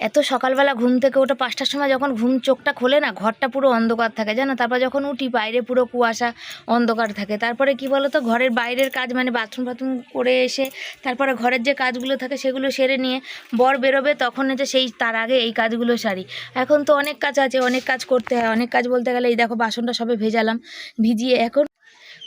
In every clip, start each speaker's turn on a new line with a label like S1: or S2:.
S1: এত সকালবেলা ঘুম থেকে ওটা পাঁচটার সময় যখন ঘুম চোখটা খোলে না, ঘরটা পুরো অন্ধকার থাকে, জানো? তারপর যখন উঠি, বাইরে পুরো কুয়াশা, অন্ধকার থাকে। তারপরে কি বলো তো ঘরের বাইরের কাজ মানে বাথরুম ফাথরুম করে এসে, তারপরে ঘরের যে কাজগুলো থাকে সেগুলো সেরে নিয়ে বর বেরোবে, তখন হচ্ছে সেই, তার আগে এই কাজগুলো সারি। এখন তো অনেক কাজ আছে, অনেক কাজ করতে হয়, অনেক কাজ বলতে গেলে এই দেখো, বাসনটা সবে ভেজালাম, ভিজিয়ে এখন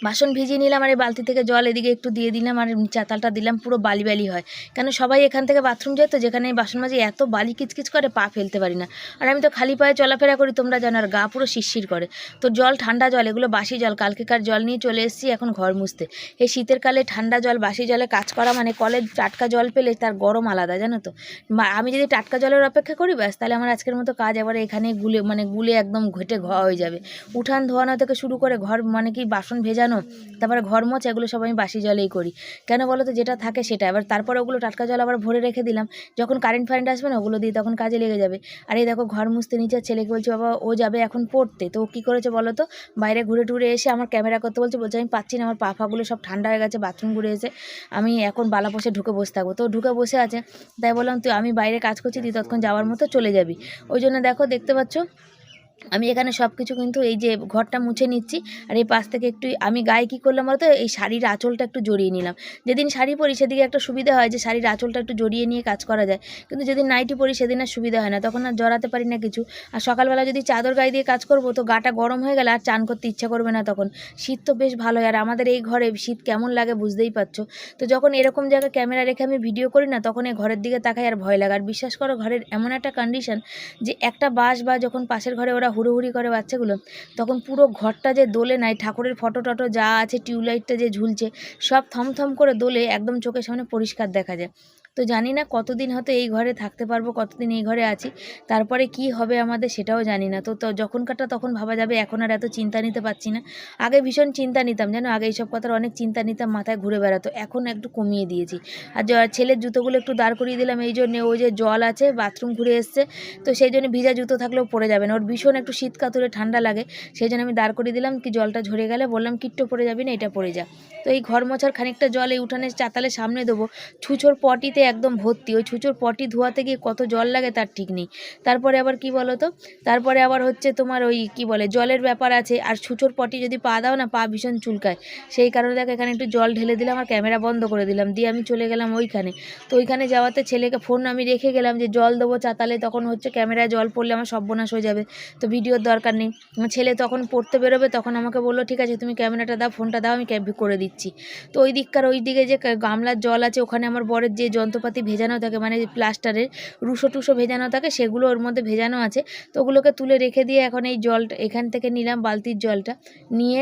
S1: বাসন ভিজিয়ে নিলাম আর এই বালতি থেকে জল এদিকে একটু দিয়ে দিলাম আর চাতালটা দিলাম, পুরো বালি বালি হয়। কেন সবাই এখান থেকে বাথরুম যায় তো, যেখানে এই বাসন মাঝে এত বালি কিচকিচ করে পা ফেলতে পারি না। আর আমি তো খালি পায়ে চলাফেরা করি, তোমরা জানো, আর গা পুরো শিরশির করে। তো জল, ঠান্ডা জল, এগুলো বাসি জল, কালকেকার জল নিয়ে চলে এসেছি, এখন ঘর মুছতে। এই শীতের কালে ঠান্ডা জল, বাসি জলে কাজ করা মানে কলের টাটকা জল পেলে তার গরম আলাদা, জানো তো। আমি যদি টাটকা জলের অপেক্ষা করি, ব্যাস, তাহলে আমার আজকের মতো কাজ এবারে এখানে গুলে মানে গুলে একদম ঘেটে ঘ হয়ে যাবে। উঠান ধোয়ানো থেকে শুরু করে ঘর মানে কি বাসন ভেজানো তারপরে ঘর মোছ এগুলো সব আমি বাসি জলেই করি। কেন বলো তো যেটা থাকে সেটা। এবার তারপর ওগুলো টাটকা জল আবার ভরে রেখে দিলাম। যখন কারেন্ট ফারেন্ট আসবে না, ওগুলো দিয়ে তখন কাজে লেগে যাবে। আর এই দেখো ঘর মুছতে নিচে ছেলেকে বলছে, বাবা, ও যাবে এখন পড়তে। তো ও কী করেছে বলো তো? বাইরে ঘুরে টুরে এসে আমার ক্যামেরা করতে বলছে বলছে, আমি পাচ্ছি না, আমার পা ফাগুলো সব ঠান্ডা হয়ে গেছে বাথরুম ঘুরে এসে আমি এখন বালা পোষে ঢুকে বসে থাকব। তো ঢুকে বসে আছে। তাই বললাম, তুই, আমি বাইরে কাজ করছি, তুই তৎক্ষণ যাওয়ার মতো চলে যাবি। ওই জন্য দেখো, দেখতে পাচ্ছ? আমি এখানে সব কিছু কিন্তু এই যে ঘরটা মুছে নিচ্ছি, আর এই পাশ থেকে একটু আমি গায়ে কী করলাম বলতো? এই শাড়ির আঁচলটা একটু জড়িয়ে নিলাম। যেদিন শাড়ি পরি সেদিকে একটা সুবিধা হয় যে শাড়ির আঁচলটা একটু জড়িয়ে নিয়ে কাজ করা যায়। কিন্তু যেদিন নাইটি পরি সেদিন আর সুবিধা হয় না, তখন আর জড়াতে পারি না কিছু। আর সকালবেলা যদি চাদর গায়ে দিয়ে কাজ করব, তো গাটা গরম হয়ে গেলে আর চান করতে ইচ্ছা করবে না তখন। শীত তো বেশ ভালো আর আমাদের এই ঘরে শীত কেমন লাগে বুঝতেই পারছ? তো যখন এরকম জায়গায় ক্যামেরা রেখে আমি ভিডিও করি না, তখন এই ঘরের দিকে তাকাই আর ভয় লাগে। আর বিশ্বাস করো, ঘরের এমন একটা কন্ডিশন যে একটা বাস বা যখন পাশের ঘরে ওরা হুড়োহুড়ি করে বাচ্চাগুলো, তখন পুরো ঘরটা যে দোলে নাই, ঠাকুরের ফটো টটো যা আছে, টিউবলাইটটা যে ঝুলছে, সব থমথম করে দোলে একদম চোখের সামনে পরিষ্কার দেখা যায়। তো জানি না কতদিন হয়তো এই ঘরে থাকতে পারব, কতদিন এই ঘরে আছি, তারপরে কি হবে আমাদের সেটাও জানি না। তো তো যখনকারটা তখন ভাবা যাবে, এখন আর এত চিন্তা নিতে পারছি না। আগে ভীষণ চিন্তা নিতাম, জানো? আগে এইসব কথার অনেক চিন্তা নিতাম, মাথায় ঘুরে বেড়াতো। এখন একটু কমিয়ে দিয়েছি। আর ছেলের জুতোগুলো একটু দাঁড় করিয়ে দিলাম, এই জন্যে ওই যে জল আছে, বাথরুম ঘুরে এসছে। তো সেই জন্য ভিজা জুতো থাকলেও পড়ে যাবে না। ওর ভীষণ একটু শীত কাতুরে ঠান্ডা লাগে, সেই জন্য আমি দাঁড় করিয়ে দিলাম, কি জলটা ঝরে গেলে বললাম, কিট্টো পড়ে যাবি না, এটা পড়ে যা। তো এই ঘর মোছার খানিকটা জল এই উঠানের চাতালের সামনে দেবো। ছুঁচোর পটিতে একদম ভর্তি। ওই ছুঁচোর পটি ধোয়াতে গিয়ে কত জল লাগে তার ঠিক নেই। তারপরে আবার কি বলো তো তারপরে আবার হচ্ছে তোমার ওই কি বলে, জলের ব্যাপার আছে। আর ছুঁচোর পটি যদি পা দাও না, পা ভীষণ চুলকায়। সেই কারণে দেখো এখানে একটু জল ঢেলে দিলাম আর ক্যামেরা বন্ধ করে দিলাম। দিয়ে আমি চলে গেলাম ওইখানে। তো ওইখানে যাওয়াতে ছেলেকে ফোন আমি রেখে গেলাম যে, জল দেবো চাতালে তখন হচ্ছে ক্যামেরায় জল পড়লে আমার সর্বনাশ হয়ে যাবে। তো ভিডিওর দরকার নেই। ছেলে তখন পড়তে বেরোবে, তখন আমাকে বলল, ঠিক আছে, তুমি ক্যামেরাটা দাও, ফোনটা দাও, আমি ক্যাব করে দিচ্ছি। তো ওই দিককার ওই দিকে যে গামলার জল আছে, ওখানে আমার বরের যে যন্ত্রপাতি ভেজানো থাকে মানে প্লাস্টারের রুশো টুসো ভেজানো থাকে, সেগুলো ওর মধ্যে ভেজানো আছে। তো ওগুলোকে তুলে রেখে দিয়ে এখন এই জলটা এখান থেকে নিলাম বালতির জলটা। নিয়ে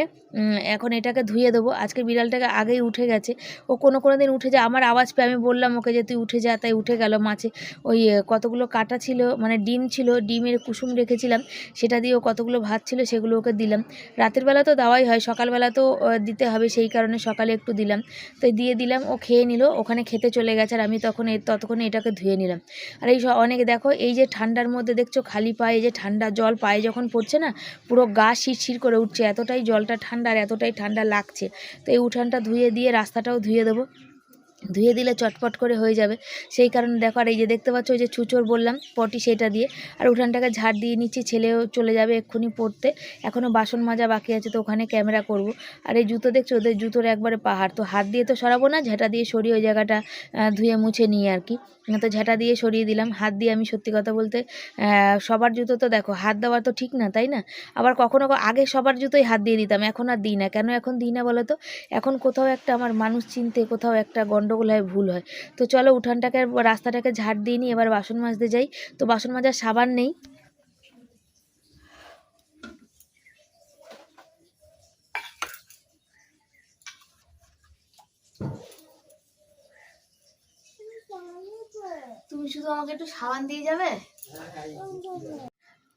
S1: এখন এটাকে ধুয়ে দেবো। আজকে বিড়ালটাকে আগেই উঠে গেছে। ও কোনো কোনো দিন উঠে যায়। আমার আওয়াজ পেয়ে আমি বললাম ওকে যে, তুই উঠে যা। তাই উঠে গেল মাছে। ওই কতগুলো কাটা ছিল মানে ডিম ছিল, ডিমের কুসুম রেখেছিলাম। সেটা দিয়ে ও কতগুলো ভাত ছিল, সেগুলো ওকে দিলাম। রাতের বেলা তো দেওয়াই হয়, সকালবেলা তো দিতে হবে। সেই কারণে সকালে একটু দিলাম। তো দিয়ে দিলাম। ও খেয়ে নিল। ওখানে খেতে চলে গেছে আর আমি তখন এই ততক্ষণে এটাকে ধুয়ে নিলাম। আর এই অনেকে দেখো, এই যে ঠান্ডার মধ্যে দেখছ, খালি পায়ে যে ঠান্ডা জল পায়ে যখন পড়ছে না, পুরো গা শিরশির করে উঠছে। এতটাই জলটা ঠান্ডা আর এতটাই ঠান্ডা লাগছে। তো এই উঠানটা ধুয়ে দিয়ে রাস্তাটাও ধুয়ে দেবো। ধুয়ে দিলে চটপট করে হয়ে যাবে। সেই কারণে দেখো, আর এই যে দেখতে পাচ্ছ, ওই যে ছুচোর বললাম, পটি সেটা দিয়ে। আর উঠানটাকে ঝাড় দিয়ে নিচ্ছি, ছেলেও চলে যাবে এক্ষুনি পড়তে। এখনও বাসন মাজা বাকি আছে, তো ওখানে ক্যামেরা করব। আর এই জুতো দেখছ, ওদের জুতোর একবারে পাহাড়। তো হাত দিয়ে তো সরাবো না, ঝাঁটা দিয়ে সরিয়ে ওই জায়গাটা ধুয়ে মুছে নিয়ে আর কি। তো ঝাঁটা দিয়ে সরিয়ে দিলাম। হাত দিয়ে আমি সত্যি কথা বলতে সবার জুতো তো দেখো, হাত দেওয়া তো ঠিক না, তাই না? আবার কখনো আগে সবার জুতোই হাত দিয়ে দিতাম, এখন আর দিই না। কেন এখন দিই না বলো তো? এখন কোথাও একটা আমার মানুষ চিনতে, কোথাও একটা গন্ডগোল হয় ভুল হয়। তো চলো উঠানটাকে রাস্তাটাকে ঝাড় দিয়ে নিই এবার বাসন মাজতে যাই। তো বাসন মাজার সাবান নেই। তুমি শুধু আমাকে একটু সাবান দিয়ে যাবে?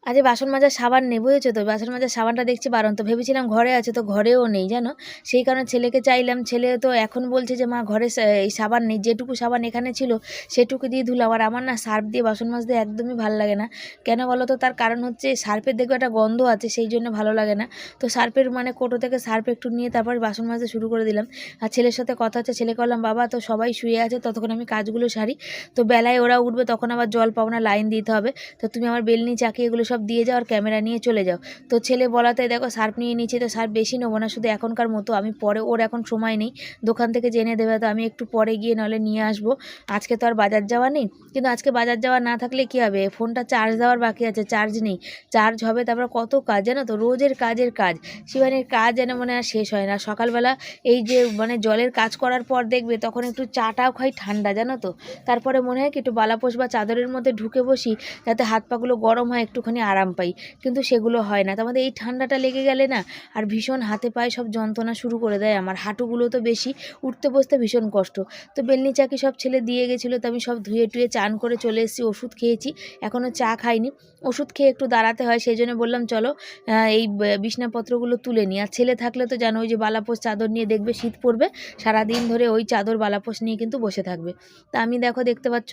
S1: আজ বাসন মাজার সাবান নেই, বুঝেছ তো? বাসন মাজার সাবানটা দেখছি বারণ তো ভেবেছিলাম ঘরে আছে তো ঘরেও নেই, জানো? সেই কারণে ছেলেকে চাইলাম, ছেলে তো এখন বলছে যে, মা, ঘরে এই সাবান নেই, যেটুকু সাবান এখানে ছিল, সেটুকু দিয়ে ধুলাম। আর আমার না সার্ফ দিয়ে বাসন মাজতে একদমই ভালো লাগে না। কেন বলো তো? তার কারণ হচ্ছে সার্ফের দেখবে একটা গন্ধ আছে, সেই জন্য ভালো লাগে না। তো সার্ফের মানে কোটো থেকে সার্ফ একটু নিয়ে তারপর বাসন মাজতে শুরু করে দিলাম। আর ছেলের সাথে কথা হচ্ছে ছেলেকে বললাম বাবা, তো সবাই শুয়ে আছে, ততক্ষণ আমি কাজগুলো সারি। তো বেলায় ওরা উঠবে, তখন আবার জল পাবো না, লাইন দিতে হবে। তো তুমি আমার বেলনি, চাকি, এগুলো সব দিয়ে যাও আর ক্যামেরা নিয়ে চলে যাও। তো ছেলে বলাতে দেখো, সার্ফ নিয়ে নিচ্ছে তো সার্ফ বেশি নেব না, শুধু এখনকার মতো। আমি পরে, ওর এখন সময় নেই। দোকান থেকে জেনে দেবে তো আমি একটু পরে গিয়ে নাহলে নিয়ে আসব। আজকে তো আর বাজার যাওয়া নেই। কিন্তু আজকে বাজার যাওয়া না থাকলে কি হবে? ফোনটা চার্জ দেওয়ার বাকি আছে, চার্জ নেই। চার্জ হবে তারপর কত কাজ জানো তো? রোজের কাজের কাজ। শিবানীর কাজ যেন মনে আর শেষ হয় না। সকালবেলা এই যে মানে জলের কাজ করার পর দেখবে, তখন একটু চাটাও খাই ঠান্ডা, জানো তো? তারপরে মনে হয় কি একটু বালাপোষ বা চাদরের মধ্যে ঢুকে বসি, যাতে হাত পাগুলো গরম হয় একটুখানি। আরাম পাই। কিন্তু সেগুলো হয় না। তো আমাদের এই ঠান্ডাটা লেগে গেলে না, আর ভীষণ হাতে পায়ে সব যন্ত্রণা শুরু করে দেয় আমার। হাঁটুগুলো তো বেশি, উঠতে বসতে ভীষণ কষ্ট। তো বেলনি চাকি সব ছেলে দিয়ে গেছিল, তো আমি সব ধুয়ে টুয়ে চান করে চলে এসেছি, ওষুধ খেয়েছি। এখনও চা খাইনি। ওষুধ খেয়ে একটু দাঁড়াতে হয়, সেই জন্য বললাম, চলো এই বিছনাপত্রগুলো তুলে নিই আর ছেলে থাকলে তো জানো, ওই যে বালাপোষ চাদর নিয়ে দেখবে, শীত পড়বে, সারাদিন ধরে ওই চাদর বালাপোষ নিয়ে কিন্তু বসে থাকবে। তা আমি দেখো, দেখতে পাচ্ছ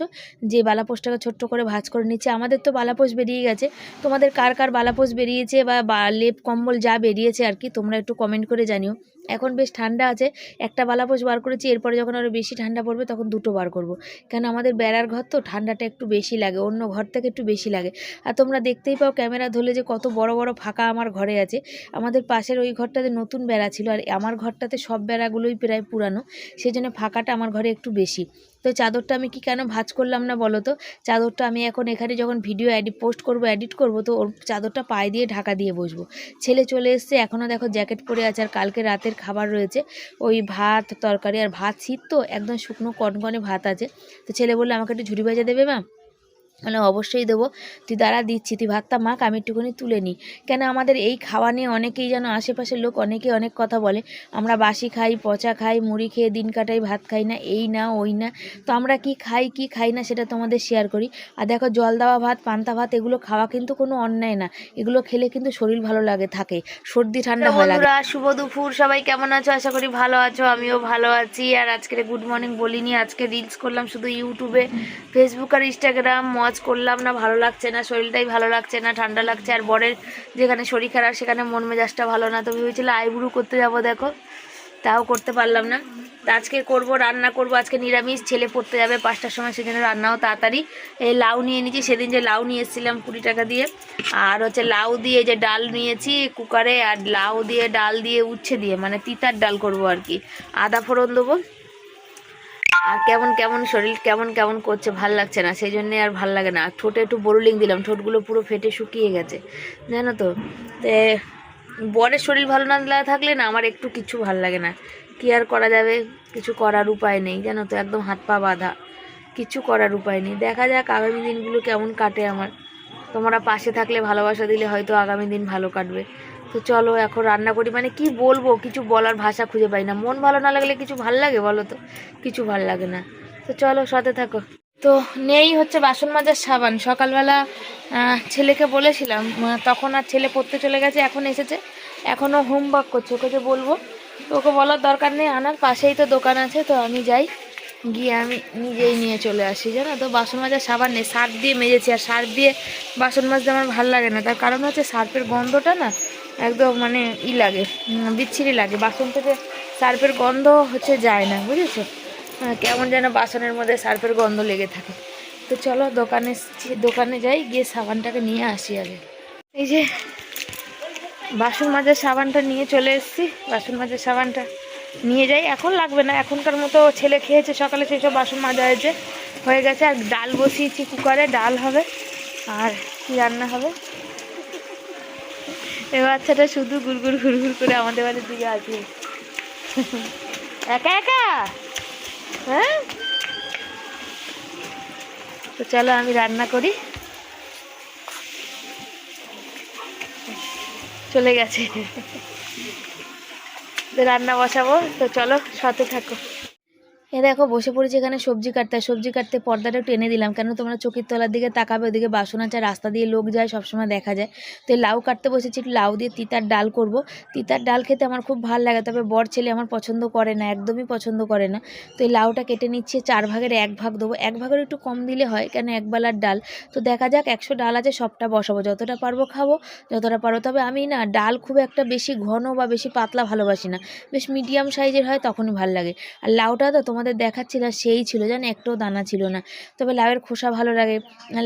S1: যে বালাপোষটাকে ছোট্ট করে ভাঁজ করে নিচ্ছে। আমাদের তো বালাপোষ বেরিয়ে গেছে। তোমাদের কার কার বালাপোষ বেরিয়েছে বা লেপ কম্বল যা বেরিয়েছে আর কি, তোমরা একটু কমেন্ট করে জানিও। এখন বেশ ঠান্ডা আছে, একটা বালাপোষ বার করেছি, এরপরে যখন আরও বেশি ঠান্ডা পড়বে তখন দুটো বার করব। কেন আমাদের বেড়ার ঘর তো, ঠান্ডাটা একটু বেশি লাগে, অন্য ঘর থেকে একটু বেশি লাগে। আর তোমরা দেখতেই পাও ক্যামেরা ধরলে যে কত বড় বড় ফাঁকা আমার ঘরে আছে। আমাদের পাশের ওই ঘরটাতে নতুন বেড়া ছিল আর আমার ঘরটাতে সব বেড়াগুলোই প্রায় পুরানো সেই জন্য ফাঁকাটা আমার ঘরে একটু বেশি। তো চাদরটা আমি কি কেন ভাজ করলাম না বলো তো? চাদরটা আমি এখন এখানে যখন ভিডিও এডিট পোস্ট করব এডিট করব, তো ওর চাদরটা পায়ে দিয়ে ঢাকা দিয়ে বসবো। ছেলে চলে এসছে এখনও দেখো জ্যাকেট পরে আছে আর কালকে রাতের খাবার রয়েছে। ওই ভাত, তরকারি আর ভাত শীত তো, একদম শুকনো কনকনে ভাত আছে। তো ছেলে বলল, আমাকে একটু ঝুড়ি ভাজা দেবে মা মানে অবশ্যই দেবো। তুই দাঁড়া দিচ্ছি। তুই ভাতটা মাখ আমি একটুখানি তুলে নিই। কেন আমাদের এই খাওয়া নিয়ে অনেকেই যেন আশেপাশের লোক অনেকে অনেক কথা বলে। আমরা বাসি খাই পচা খাই মুড়ি খেয়ে দিন কাটাই ভাত খাই না এই না ওই না। তো আমরা কি খাই কি খাই না সেটা তোমাদের শেয়ার করি। আর দেখো জল দেওয়া ভাত পান্তা ভাত এগুলো খাওয়া কিন্তু কোনো অন্যায় না। এগুলো খেলে কিন্তু শরীর ভালো লাগে থাকে। সর্দি ঠান্ডা ভালো লাগে। শুভ দুপুর। সবাই কেমন আছো? আশা করি ভালো আছো আমিও ভালো আছি। আর আজকে গুড মর্নিং বলিনি আজকে রিলস করলাম শুধু ইউটিউবে ফেসবুক আর ইনস্টাগ্রাম মজ করলাম না, ভালো লাগছে না, শরীরটাই ভালো লাগছে না, ঠান্ডা লাগছে, আর বরের যেখানে শরীর খারাপ সেখানে মন মেজাজটা ভালো না, তো ভেবেছিলাম আইব্রু করতে যাব দেখো, তাও করতে পারলাম না। তা আজকে করব, রান্না করব, আজকে নিরামিষ, ছেলে পড়তে যাবে পাঁচটার সময়, সেজন্য রান্নাও তাড়াতাড়ি। এই লাউ নিয়ে নিয়েছি সেদিন যে লাউ নিয়ে এসেছিলাম কুড়ি টাকা দিয়ে, আর হচ্ছে লাউ দিয়ে যে ডাল নিয়েছি কুকারে, আর লাউ দিয়ে, ডাল দিয়ে, উচ্ছে দিয়ে মানে তিতার ডাল করব আর কি। আদা ফোড়ন দেবো আর কেমন কেমন শরীর, কেমন কেমন করছে, ভালো লাগছে না, সেই জন্যে আর ভালো লাগে না। ঠোঁটে একটু বোরলিং দিলাম, ঠোঁটগুলো পুরো ফেটে শুকিয়ে গেছে, জানো তো? বরের শরীর ভালো না থাকলে না আমার একটু কিছু ভালো লাগে না। কি আর করা যাবে? কিছু করার উপায় নেই, জানো তো? একদম হাত পা বাঁধা, কিছু করার উপায় নেই। দেখা যাক আগামী দিনগুলো কেমন কাটে আমার। তোমরা পাশে থাকলে ভালোবাসা দিলে হয়তো আগামী দিন ভালো কাটবে। তো চলো এখন রান্না করি। মানে কি বলব, কিছু বলার ভাষা খুঁজে পাই না। মন ভালো না লাগলে কিছু ভালো লাগে বলো তো? কিছু ভালো লাগে না। তো চলো সাথে থাকো। তো নেই হচ্ছে বাসন মাজার সাবান। সকালবেলা ছেলেকে বলেছিলাম তখন আর ছেলে পড়তে চলে গেছে, এখন এসেছে। এখনও হোমওয়ার্ক করছে। ওকে যে বলব তো ওকে বলার দরকার নেই। আনার পাশেই তো দোকান আছে, তো আমি যাই। গিয়ে আমি নিজেই নিয়ে চলে আসি, জানো তো? বাসন মাজার সাবান নেই, সার্ফ দিয়ে মেজেছি। আর সার্ফ দিয়ে বাসন মাজতে আমার ভালো লাগে না। তার কারণ হচ্ছে সার্ফের গন্ধটা না একদম মানে ই লাগে বিচ্ছিরি লাগে। বাসন থেকে সার্ফের গন্ধ হচ্ছে যায় না, বুঝেছ? কেমন যেন বাসনের মধ্যে সার্ফের গন্ধ লেগে থাকে। তো চলো দোকানে দোকানে যাই, গিয়ে সাবানটাকে নিয়ে আসি আগে। এই যে বাসন মাজার সাবানটা নিয়ে চলে এসেছি। বাসন মাজার সাবানটা নিয়ে যাই। এখন লাগবে না। এখনকার মতো ছেলে খেয়েছে সকালে সেই সব বাসন মাজা হয়েছে। হয়ে গেছে আর ডাল বসিয়েছি কুকারে ডাল হবে আর কি রান্না হবে? এ বাচ্চাটা শুধু গুড়গুড় ঘুরঘুর করে আমাদের বাড়ির দিকে আসবে। একা একা? হ্যাঁ? তো চলো আমি রান্না করি। চলে গেছে। রান্না বসাবো। তো চলো সাথে থাকো। এ দেখো, বসে পড়েছি এখানে সবজি কাটতে। সবজি কাটতে পর্দাটা এনে দিলাম কেন তোমরা চোখের তলার দিকে তাকাবে, ওদিকে বাসন আছে রাস্তা দিয়ে লোক যায়, সবসময় দেখা যায়। তো লাউ কাটতে বসেছি লাউ দিয়ে তিতার ডাল করব। তিতার ডাল খেতে আমার খুব ভালো লাগে, তবে বর ছেলে আমার পছন্দ করে না, একদমই পছন্দ করে না। তো এই লাউটা কেটে নিচ্ছে, চার ভাগের এক ভাগ দেবো। এক ভাগের একটু কম দিলে হয়, কেন একবেলার ডাল। তো দেখা যাক, একশো ডাল আছে, সবটা বসাবো। যতটা পারব খাব, যতটা পারব তবে আমি না, ডাল খুব একটা বেশি ঘন বা বেশি পাতলা ভালোবাসি না। বেশ মিডিয়াম সাইজের হয়, তখনই ভালো লাগে। আর লাউটা তো তোমাদের দেখাচ্ছি না, সেই ছিল জানো, একটাও দানা ছিল না। তবে লাউয়ের খোসা ভালো লাগে,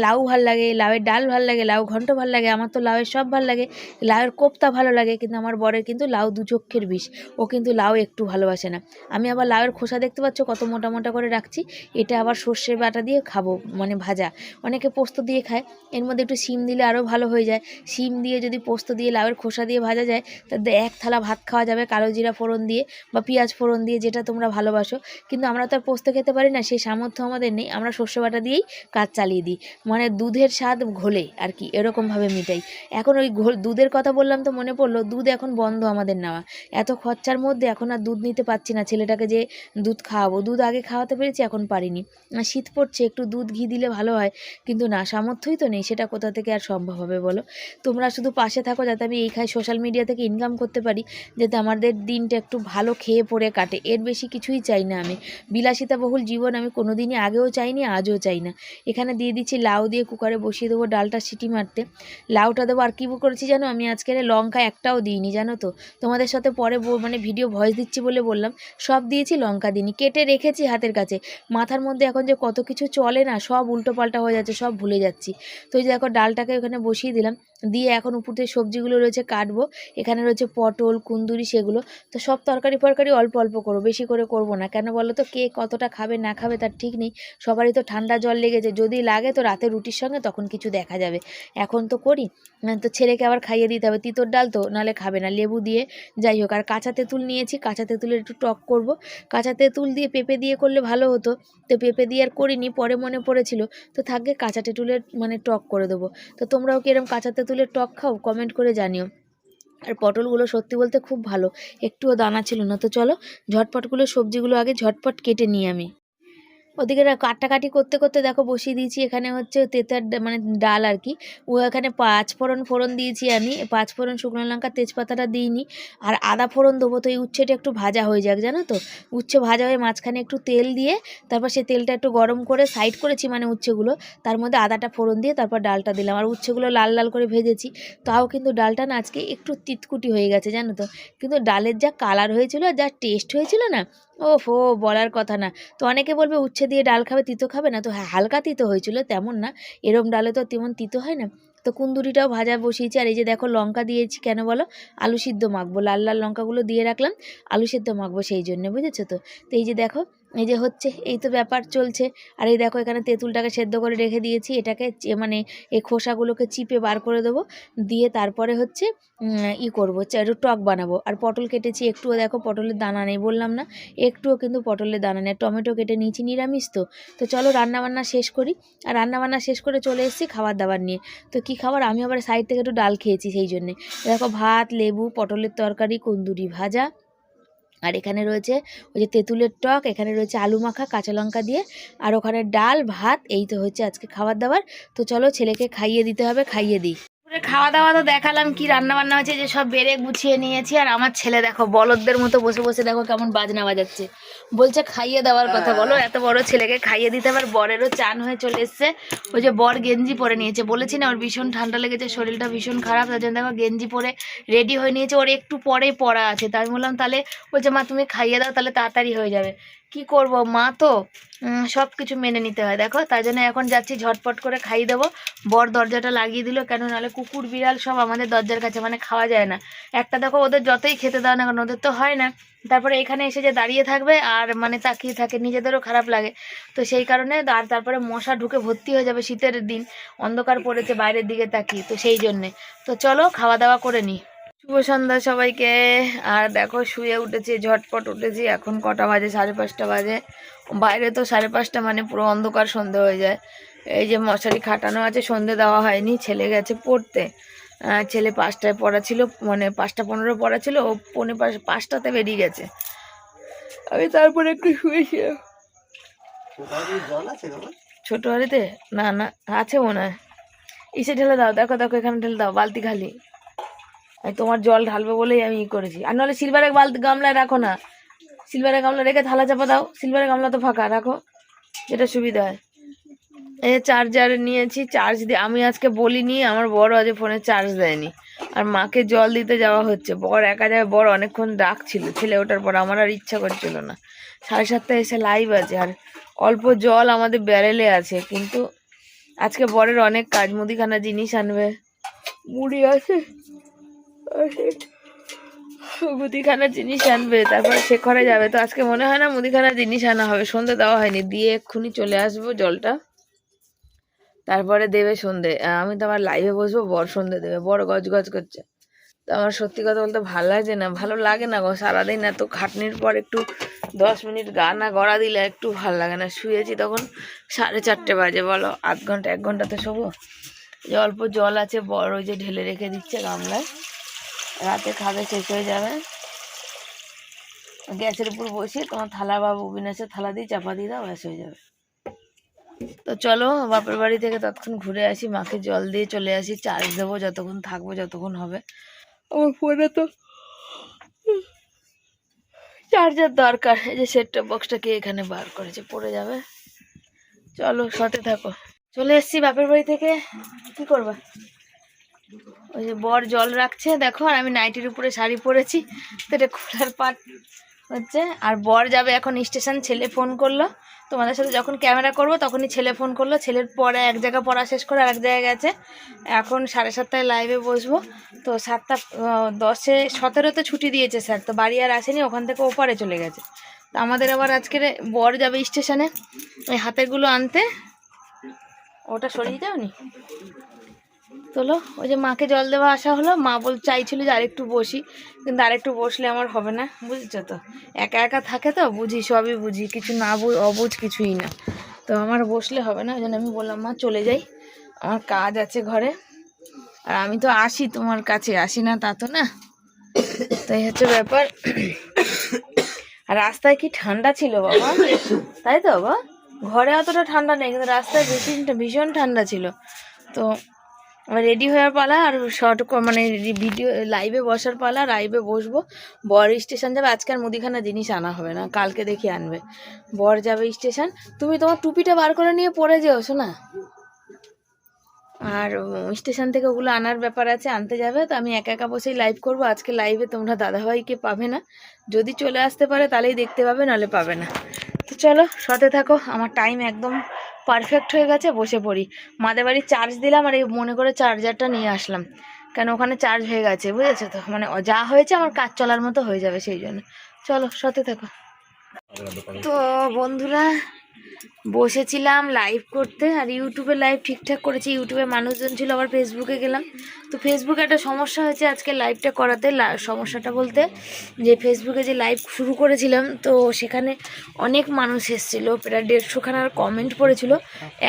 S1: লাউ ভালো লাগে, লাউয়ের ডাল ভালো লাগে, লাউ ঘন্ট ভালো লাগে, আমার তো লাউয়ের সব ভালো লাগে, লাউয়ের কোপ্তা ভালো লাগে, কিন্তু আমার বরের কিন্তু লাউ দু চক্ষের বিষ, ও কিন্তু লাউ একটু ভালোবাসে না। আমি আবার লাউয়ের খোসা দেখতে পাচ্ছ, কত মোটা মোটা করে রাখছি, এটা আবার সর্ষে বাটা দিয়ে খাব মানে ভাজা। অনেকে পোস্ত দিয়ে খায়, এর মধ্যে একটু শিম দিলে আরও ভালো হয়ে যায়। শিম দিয়ে যদি পোস্ত দিয়ে লাউয়ের খোসা দিয়ে ভাজা যায় তাতে এক থালা ভাত খাওয়া যাবে, কালো জিরা ফোড়ন দিয়ে বা পেঁয়াজ ফোড়ন দিয়ে, যেটা তোমরা ভালোবাসো। কিন্তু আমরা তো আর পোস্ত খেতে পারি না, সেই সামর্থ্য আমাদের নেই। আমরা সর্ষে বাটা দিয়েই কাজ চালিয়ে দিই। মানে দুধের স্বাদ ঘোলে আর কি, এরকমভাবে মিটাই। এখন ওই ঘোল, দুধের কথা বললাম তো মনে পড়ল, দুধ এখন বন্ধ আমাদের নেওয়া। এত খরচার মধ্যে এখন আর দুধ নিতে পারছি না, ছেলেটাকে যে দুধ খাওয়াবো। দুধ আগে খাওয়াতে পেরেছি, এখন পারিনি। শীত পড়ছে, একটু দুধ ঘি দিলে ভালো হয়, কিন্তু না, সামর্থ্যই তো নেই, সেটা কোথা থেকে আর সম্ভব হবে বলো? তোমরা শুধু পাশে থাকো, যাতে আমি এই খাই সোশ্যাল মিডিয়া থেকে ইনকাম করতে পারি, যাতে আমাদের দিনটা একটু ভালো খেয়ে পড়ে কাটে, এর বেশি কিছুই চাই না আমি। বিলাসিতাবহুল জীবন আমি কোনোদিনই আগেও চাইনি, আজও চাই না এখানে দিয়ে দিচ্ছি লাউ দিয়ে কুকারে বসিয়ে দেবো ডালটা সিটি মারতে। লাউটা দেবো আর কী করেছি জানো? আমি আজকে লঙ্কা একটাও দিইনি, জানো তো? তোমাদের সাথে পরে মানে ভিডিও ভয়েস দিচ্ছি বলে বললাম। সব দিয়েছি, লঙ্কা দিইনি, কেটে রেখেছি হাতের কাছে। মাথার মধ্যে এখন যে কত কিছু চলে না, সব উল্টো পাল্টা হয়ে যাচ্ছে, সব ভুলে যাচ্ছি। তো যে দেখো, ডালটাকে ওখানে বসিয়ে দিলাম। দিয়ে এখন উপর থেকে সবজিগুলো রয়েছে কাটবো। এখানে রয়েছে পটল, কুন্দুরি সেগুলো। তো সব তরকারি ফরকারি অল্প অল্প করো বেশি করে করব না। কেন বলো তো, কে কতটা খাবে না খাবে তার ঠিক নেই। সবারই তো ঠান্ডা জল লেগেছে। যদি লাগে তো রাতে রুটির সঙ্গে তখন কিছু দেখা যাবে। এখন তো করি তো ছেলেকে আবার খাইয়ে দিতে হবে। তিতর ডাল তো নাহলে খাবে না, লেবু দিয়ে। যাই হোক, আর কাঁচা তেঁতুল নিয়েছি। কাঁচা তেঁতুলের একটু টক করব। কাঁচা তেঁতুল দিয়ে পেঁপে দিয়ে করলে ভালো হতো। তো পেঁপে দিয়ে আর করিনি, পরে মনে পড়েছিল। তো থাকবে কাঁচা তেঁতুলের মানে টক করে দেবো। তো তোমরাও কি কাঁচা তেঁতুলের টক খাও কমেন্ট করে জানিও। আর পটলগুলো সত্যি বলতে খুব ভালো, একটুও দানা ছিল না। তো চলো, ঝটপটগুলো সবজিগুলো আগে ঝটপট কেটে নিই আমি। ওদিকে কাটাকাটি করতে করতে দেখো বসিয়ে দিয়েছি, এখানে হচ্ছে তেতার মানে ডাল আর কি। ও এখানে পাঁচ ফোড়ন ফোড়ন দিয়েছি আমি। পাঁচ ফোড়ন শুকনো লঙ্কা, তেজপাতাটা দিইনি। আর আদা ফোড়ন দেবো তো এই উচ্ছেটা একটু ভাজা হয়ে যাক, জানো তো? উচ্ছে ভাজা হয়ে মাঝখানে একটু তেল দিয়ে, তারপর সেই তেলটা একটু গরম করে সাইড করেছি মানে উচ্ছেগুলো। তার মধ্যে আদাটা ফোড়ন দিয়ে তারপর ডালটা দিলাম। আর উচ্ছেগুলো লাল লাল করে ভেজেছি। তাও কিন্তু ডালটা না আজকে একটু তিতকুটি হয়ে গেছে, জানো তো? কিন্তু ডালের যা কালার হয়েছিল আর যা টেস্ট হয়েছিল না, ওফো বলার কথা না। তো অনেকে বলবে উচ্ছে দিয়ে ডাল খাবে, তিতো খাবে না? তো হ্যাঁ হালকা তিতো হয়েছিল, তেমন না। এরম ডালে তো তেমন তিতো হয় না। তো কুন্দুরিটাও ভাজা বসিয়েছি, আর এই যে দেখো লঙ্কা দিয়েছি, কেন বলো? আলু সিদ্ধ মাখবো, লাল লাল লঙ্কাগুলো দিয়ে রাখলাম, আলু সিদ্ধ মাখবো সেই জন্য, বুঝেছ তো? তো এই যে দেখো এই যে হচ্ছে, এই তো ব্যাপার চলছে। আর এই দেখো, এখানে তেঁতুলটাকে সেদ্ধ করে রেখে দিয়েছি। এটাকে মানে এই খোসাগুলোকে চিপে বার করে দেবো। দিয়ে তারপরে হচ্ছে ই করব টক বানাবো। আর পটল কেটেছি, একটুও দেখো, পটলের দানা নেই বললাম না। একটুও কিন্তু পটলের দানা নেই। টমেটো কেটে নিয়েছি, নিরামিষ তো। তো চলো, রান্নাবান্না শেষ করি। আর রান্নাবান্না শেষ করে চলে এসেছি খাবার দাবার নিয়ে। তো কী খাবার? আমি আবার সাইড থেকে একটু ডাল খেয়েছি সেই জন্যে। দেখো, ভাত, লেবু, পটলের তরকারি, কুন্দুরি ভাজা। আর এখানে রয়েছে ওই যে তেঁতুলের টক, এখানে রয়েছে আলু মাখা, কাঁচা লঙ্কা দিয়ে, আর ওখানে ডাল, ভাত, এই তো হচ্ছে আজকে খাবার দাবার। তো চলো ছেলেকে খাইয়ে দিতে হবে, খাইয়ে দিই। খাওয়া দাওয়া তো দেখালাম কি রান্না বান্না হয়েছে যে সব বেড়ে গুছিয়ে নিয়েছি। আর আমার ছেলে দেখো বলদদের মতো বসে বসে দেখো কেমন বাজনা বাজাচ্ছে। বলছে খাইয়ে দেওয়ার কথা বলো এত বড় ছেলেকে খাইয়ে দিতে আবার বরেরও চান হয়ে চলে এসছে। ওই যে বর গেঞ্জি পরে নিয়েছে বলেছি না ওর ভীষণ ঠান্ডা লেগেছে শরীরটা ভীষণ খারাপ তার জন্য দেখো গেঞ্জি পরে রেডি হয়ে নিয়েছে ওর একটু পরে পড়া আছে। তাই বললাম তাহলে বলছে মা তুমি খাইয়ে দাও তাহলে তাড়াতাড়ি হয়ে যাবে। কি করব? মা তো সব কিছু মেনে নিতে হয়। দেখো তাই জন্য এখন যাচ্ছি, ঝটপট করে খাইয়ে দেবো। বর দরজাটা লাগিয়ে দিল কেন নাহলে কুকুর, বিড়াল সব আমাদের দরজার কাছে মানে খাওয়া যায় না। একটা দেখো, ওদের যতই খেতে দাও না কারণ ওদের তো হয় না। তারপরে এখানে এসে যে দাঁড়িয়ে থাকবে, আর মানে তাকিয়ে থাকে, নিজেদেরও খারাপ লাগে। তো সেই কারণে, আর তারপরে মশা ঢুকে ভর্তি হয়ে যাবে শীতের দিন। অন্ধকার পড়েছে বাইরের দিকে তাকিয়ে, তো সেই জন্যে। তো চলো, খাওয়া দাওয়া করে নিই শুভ সন্ধ্যা সবাইকে। আর দেখো, শুয়ে উঠেছি, ঝটপট উঠেছি। এখন কটা বাজে? সাড়ে পাঁচটা বাজে। বাইরে তো সাড়ে পাঁচটা মানে পুরো অন্ধকার সন্ধে হয়ে যায়। এই যে মশারি খাটানো আছে, সন্ধে দেওয়া হয়নি। ছেলে গেছে পড়তে। ছেলে পাঁচটায় পড়া ছিল মানে পাঁচটা পনেরো পড়া ছিল, ও পৌনে পাঁচটাতে বেরিয়ে গেছে। আমি তারপরে একটু শুয়েছিলাম
S2: ছোট
S1: হাড়িতে না না, আছে মনে হয়। ইসে ঢেলে দাও, দেখো দেখো, এখানে ঢেলে দাও, বালতি খালি। তোমার জল ঢালবে বলেই আমি ই করেছি। আর নাহলে সিলভারের বালতি গামলায় রাখো না। সিলভারের গামলা রেখে থালা চাপা দাও। সিলভারের গামলা তো ফাঁকা, রাখো। যেটা সুবিধা হয়। এই চার্জার নিয়েছি চার্জ দিয়ে আমি আজকে বলিনি, আমার বড় আজ ফোনে চার্জ দেয়নি। আর মাকে জল দিতে যাওয়া হচ্ছে। বর একা যাবে বর অনেকক্ষণ ডাকছিল। ছেলে ওঠার পর আমার আর ইচ্ছা করছিল না। সাড়ে সাতটায় এসে লাইভ আছে। আর অল্প জল আমাদের ব্যারেলে আছে। কিন্তু আজকে বরের অনেক কাজ। মুদিখানা জিনিস আনবে। মুড়ি আছে। আর সে- মুদিখানা জিনিস আনবে, তারপর সে ঘরে যাবে। তো আজকে মনে হয় না মুদিখানা জিনিস আনা হবে। সন্ধে দেওয়া হয়নি, দিয়ে এক্ষুনি চলে আসব জলটা। তারপরে দেবে সন্ধে। আমি তো আমার লাইভে বসবো, বর সন্ধে দেবে। বড় গজ গজ করছে। তো আমার সত্যি কথা বলতে ভালো লাগছে না, ভালো লাগে না গো। সারাদিন এত খাটনির পর একটু দশ মিনিট গা না গড়া দিলে একটু ভালো লাগে না। শুয়েছি তখন সাড়ে চারটে বাজে, বলো। আধ ঘণ্টা, এক ঘণ্টা তো শোবো। অল্প জল আছে বড় ওই যে ঢেলে রেখে দিচ্ছে গামলায়। রাতে খাবে, শেষ হয়ে যাবে। গ্যাসের উপর বসিয়ে তোমার থালা বা আছে, থালা দিয়ে চাপা দিয়ে দাও, ব্যাস হয়ে যাবে। তো চলো, বাপের বাড়ি থেকে ততক্ষণ ঘুরে আসি, মাকে জল দিয়ে চলে আসি, চার্জ দেবো যতক্ষণ থাকব, যতক্ষণ হবে। আমার ফোনে তো চার্জার দরকার, এই যে সেট বক্সটাকে এখানে বার করেছে, পড়ে যাবে। চলো, সাথে থাকো। চলে এসছি বাপের বাড়ি থেকে। কি করবা? ওই যে বর জল রাখছে, দেখো, আর আমি নাইটির উপরে শাড়ি পরেছি, তো এটা খোলার পাট হচ্ছে। আর বর যাবে এখন স্টেশন, ছেলে ফোন করল। তোমাদের সাথে যখন ক্যামেরা করব, তখনই ছেলে ফোন করল। ছেলের পরে এক জায়গা পড়া শেষ করে আর এক জায়গায় গেছে। এখন সাড়ে সাতটায় লাইভে বসবো। তো সাতটা দশে সতেরোতে ছুটি দিয়েছে স্যার তো বাড়ি আর আসেনি, ওখান থেকে ওপারে চলে গেছে। তো আমাদের আবার আজকের বর যাবে স্টেশনে, ওই হাতেরগুলো আনতে। ওটা সরিয়ে যাওনি? তোলো। ওই যে মাকে জল দেওয়া আসা হলো, মা বল চাইছিল যে আরেকটু বসি, কিন্তু আরেকটু বসলে আমার হবে না, বুঝছ তো? একা একা থাকে তো, বুঝি, সবই বুঝি, কিছু না বুঝ, অবুঝ কিছুই না। তো আমার বসলে হবে না, ওই জন্য আমি বললাম, মা, চলে যাই, আমার কাজ আছে ঘরে। আর আমি তো আসি তোমার কাছে, আসি না তা তো না। তাই হচ্ছে ব্যাপার। আর রাস্তায় কি ঠান্ডা ছিল বাবা? তাই তো বাবা? ঘরে অতটা ঠান্ডা নেই, কিন্তু রাস্তায় ভীষণ ভীষণ ঠান্ডা ছিল। তো রেডি হওয়ার পালা আর শর্ট মানে ভিডিও লাইভে বসার পালা লাইভে বসবো। বর স্টেশন যাবে, আজকে আর মুদিখানা জিনিস আনা হবে না, কালকে দেখি আনবে। বর যাবে স্টেশন তুমি তোমার টুপিটা বার করে নিয়ে পরে যেও, শোনা? আর স্টেশন থেকে ওগুলো আনার ব্যাপার আছে, আনতে যাবে, তো আমি একা একা বসেই লাইভ করব। আজকে লাইভে তোমরা দাদাভাইকে পাবে না। যদি চলে আসতে পারে, তাহলেই দেখতে পাবে, নাহলে পাবে না। তো চলো সাথে থাকো, আমার টাইম একদম পারফেক্ট হয়ে গেছে বসে পড়ি। মাদের বাড়ি চার্জ দিলাম আর এই মনে করে চার্জারটা নিয়ে আসলাম। কেন ওখানে চার্জ হয়ে গেছে বুঝেছ তো? মানে যা হয়েছে আমার কাজ চলার মতো হয়ে যাবে সেই জন্য। চলো সাথে থাকো। তো বন্ধুরা বসেছিলাম লাইভ করতে আর ইউটিউবে লাইভ ঠিকঠাক করেছি। ইউটিউবে মানুষজন ছিল, আবার ফেসবুকে গেলাম। তো ফেসবুকে একটা সমস্যা হয়েছে আজকে লাইভটা করাতে। সমস্যাটা বলতে যে ফেসবুকে যে লাইভ শুরু করেছিলাম, তো সেখানে অনেক মানুষ এসেছিল। প্রায় দেড়শোখানার কমেন্ট পড়েছিল।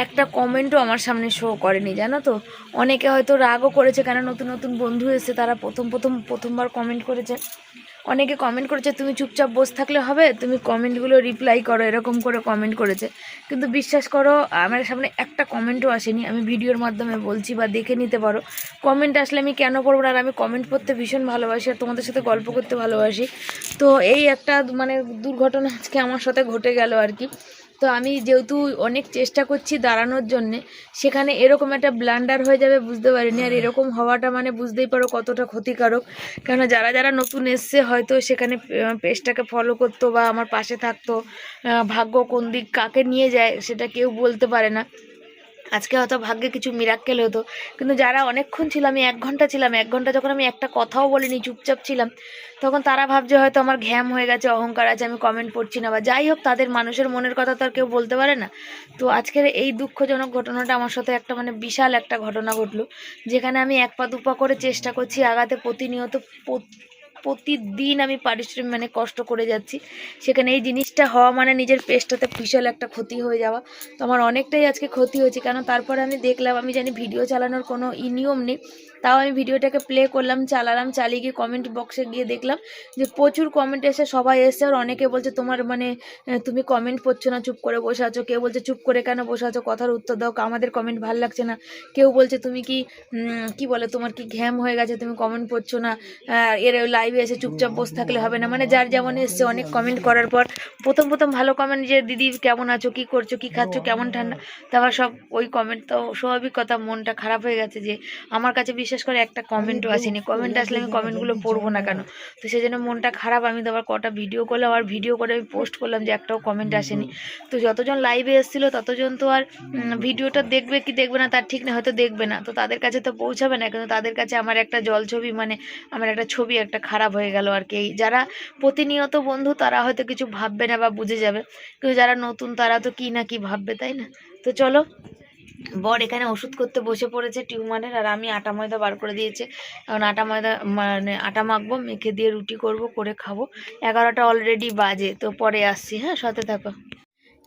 S1: একটা কমেন্টও আমার সামনে শো করেনি, জানো তো? অনেকে হয়তো রাগও করেছে, কেন নতুন নতুন বন্ধু এসে তারা প্রথম প্রথম প্রথমবার কমেন্ট করেছে। অনেকে কমেন্ট করেছে, তুমি চুপচাপ বসে থাকলে হবে? তুমি কমেন্টগুলো রিপ্লাই করো। এরকম করে কমেন্ট করেছে। কিন্তু বিশ্বাস করো, আমার সামনে একটা কমেন্টও আসেনি। আমি ভিডিওর মাধ্যমে বলছি বা দেখে নিতে পারো। কমেন্ট আসলে আমি কেন করব না? আর আমি কমেন্ট পড়তে ভীষণ ভালোবাসি আর তোমাদের সাথে গল্প করতে ভালোবাসি। তো এই একটা মানে দুর্ঘটনা আজকে আমার সাথে ঘটে গেল আর কি। তো আমি যেহেতু অনেক চেষ্টা করছি দাঁড়ানোর জন্যে, সেখানে এরকম একটা ব্ল্যান্ডার হয়ে যাবে বুঝতে পারিনি। আর এরকম হওয়াটা মানে বুঝতেই পারো কতটা ক্ষতিকারক। কেন যারা যারা নতুন এসছে হয়তো সেখানে পেজটাকে ফলো করতো বা আমার পাশে থাকতো ভাগ্য কোন দিক কাকে নিয়ে যায় সেটা কেউ বলতে পারে না। আজকে হয়তো ভাগ্যে কিছু মিরাক্কেল হতো। কিন্তু যারা অনেকক্ষণ ছিল, আমি এক ঘণ্টা ছিলাম, এক ঘণ্টা যখন আমি একটা কথাও বলিনি, চুপচাপ ছিলাম, তখন তারা ভাবছে হয়তো আমার ঘ্যাম হয়ে গেছে, অহংকার আছে, আমি কমেন্ট পড়ছি না বা যাই হোক, তাদের মানুষের মনের কথা তো আর কেউ বলতে পারে না। তো আজকের এই দুঃখজনক ঘটনাটা আমার সাথে একটা মানে বিশাল একটা ঘটনা ঘটলো, যেখানে আমি এক পা দুপা করে চেষ্টা করছি আগাতে প্রতিনিয়ত প্রতিদিন আমি পারিশ্রমিক মানে কষ্ট করে যাচ্ছি। সেখানে এই জিনিসটা হওয়া মানে নিজের পেস্টটাতে বিশাল একটা ক্ষতি হয়ে যাওয়া। তো আমার অনেকটাই আজকে ক্ষতি হয়েছে, কেন তারপরে আমি দেখলাম, আমি জানি ভিডিও চালানোর কোনো ই নিয়ম নেই। তাও আমি ভিডিওটাকে প্লে করলাম, চালালাম, চালিয়ে গিয়ে কমেন্ট বক্সে গিয়ে দেখলাম যে প্রচুর কমেন্ট এসে সবাই এসে আর অনেকে বলছে, তোমার মানে তুমি কমেন্ট পড়ছো না, চুপ করে বসে আছো? কেউ বলছে, চুপ করে কেন বসে আছো? কথার উত্তর দাও। আমাদের কমেন্ট ভালো লাগছে না। কেউ বলছে, তুমি কি কি বলে, তোমার কি ঘ্যাম হয়ে গেছে? তুমি কমেন্ট পড়ছো না? এর লাইভে এসে চুপচাপ বসে থাকলে হবে না। মানে যার যেমন এসছে অনেক কমেন্ট করার পর, প্রথম প্রথম ভালো কমেন্ট যে, দিদি কেমন আছো? কি করছ? কি খাচ্ছ? কেমন ঠান্ডা? তারপর সব, ওই কমেন্ট তো স্বাভাবিক কথা, মনটা খারাপ হয়ে গেছে যে, আমার কাছে বিশেষ করে একটা কমেন্টও আসেনি। কমেন্ট আসলে আমি কমেন্টগুলো পড়ব না কেন? তো সেই জন্য মনটা খারাপ আমি তো আবার কটা ভিডিও করলাম আর ভিডিও করে আমি পোস্ট করলাম যে একটাও কমেন্ট আসেনি। তো যতজন লাইভে এসেছিল ততজন তো আর ভিডিওটা দেখবে কি দেখবে না তার ঠিক না হয়তো দেখবে না। তো তাদের কাছে তো পৌঁছাবে না কিন্তু তাদের কাছে আমার একটা জল ছবি মানে আমার একটা ছবি একটা খারাপ হয়ে গেল আর কি। যারা প্রতিনিয়ত বন্ধু তারা হয়তো কিছু ভাববে না বা বুঝে যাবে। কিন্তু যারা নতুন তারা তো কি না কি ভাববে তাই না? তো চলো বর এখানে ওষুধ করতে বসে পড়েছে টিউমারের, আর আমি আটা ময়দা বার করে দিয়েছে। কারণ আটা ময়দা মানে আটা মাখবো, মেখে দিয়ে রুটি করব, করে খাব। এগারোটা অলরেডি বাজে, তো পরে আসছি হ্যাঁ? সাথে থাকো।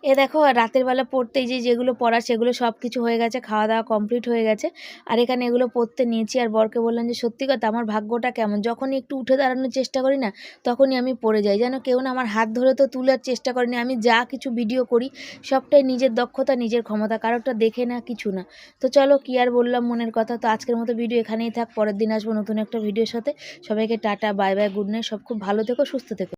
S1: এ দেখো, রাতের বেলা পড়তে যে যেগুলো পড়া সেগুলো সব কিছু হয়ে গেছে খাওয়া দাওয়া কমপ্লিট হয়ে গেছে। আর এখানে এগুলো পড়তে নিয়েছি আর বরকে বললাম যে, সত্যি কথা, আমার ভাগ্যটা কেমন? যখনই একটু উঠে দাঁড়ানোর চেষ্টা করি না, তখনই আমি পড়ে যাই। যেন কেউ না আমার হাত ধরে তো তোলার চেষ্টা করেনি আমি যা কিছু ভিডিও করি, সবটাই নিজের দক্ষতা, নিজের ক্ষমতা, কারোরটা দেখে না, কিছু না। তো চলো, কি আর বললাম মনের কথা? তো আজকের মতো ভিডিও এখানেই থাক, পরের দিন আসব নতুন একটা ভিডিওর সাথে। সবাইকে tata bye bye good night সব খুব ভালো থেকো, সুস্থ থেকো।